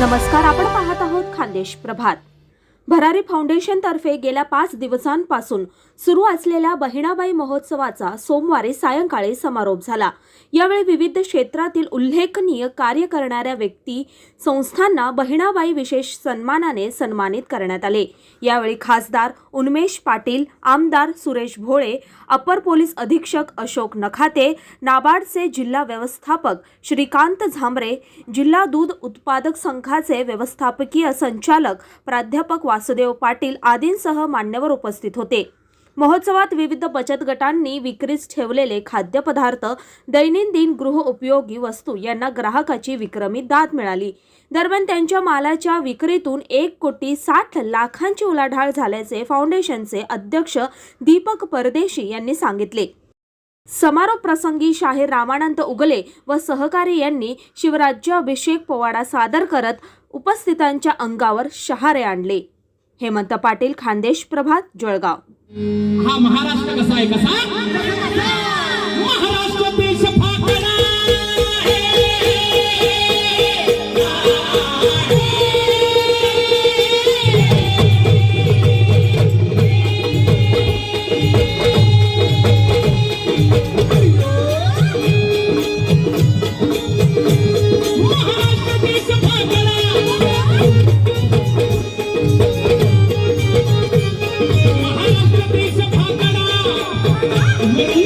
नमस्कार आपण पाहत आहोत खानदेश प्रभात. भरारी फाउंडेशनतर्फे गेल्या पाच दिवसांपासून सुरू असलेल्या बहिणाबाई महोत्सवाचा सोमवारी सायंकाळी समारोप झाला. यावेळी विविध क्षेत्रातील उल्लेखनीय कार्य करणाऱ्या व्यक्ती संस्थांना बहिणाबाई विशेष सन्मानाने सन्मानित करण्यात आले. यावेळी खासदार उन्मेष पाटील आमदार सुरेश भोळे अपर पोलीस अधीक्षक अशोक नखाते नाबार्डचे जिल्हा व्यवस्थापक श्रीकांत झांबरे जिल्हा दूध उत्पादक संघाचे व्यवस्थापकीय संचालक प्राध्यापक वासुदेव पाटील आदींसह मान्यवर उपस्थित होते. महोत्सवात विविध बचत गटांनी विक्रीस ठेवलेले खाद्यपदार्थ दैनंदिन गृहउपयोगी वस्तू यांना ग्राहकाची विक्रमी दाद मिळाली. दरम्यान त्यांच्या मालाच्या विक्रीतून एक कोटी साठ लाखांची उलाढाल झाल्याचे फाउंडेशनचे अध्यक्ष दीपक परदेशी यांनी सांगितले. समारोप प्रसंगी शाहीर रामानंद उगले व सहकारी यांनी शिवराज्याभिषेक पोवाडा सादर करत उपस्थितांच्या अंगावर शहारे आणले. हेमंत पाटील खानदेश प्रभात जळगाव. हा महाराष्ट्र कसा आहे? कसा?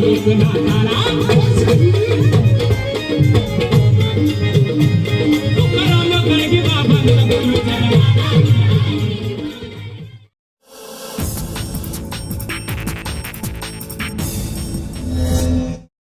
Thank you.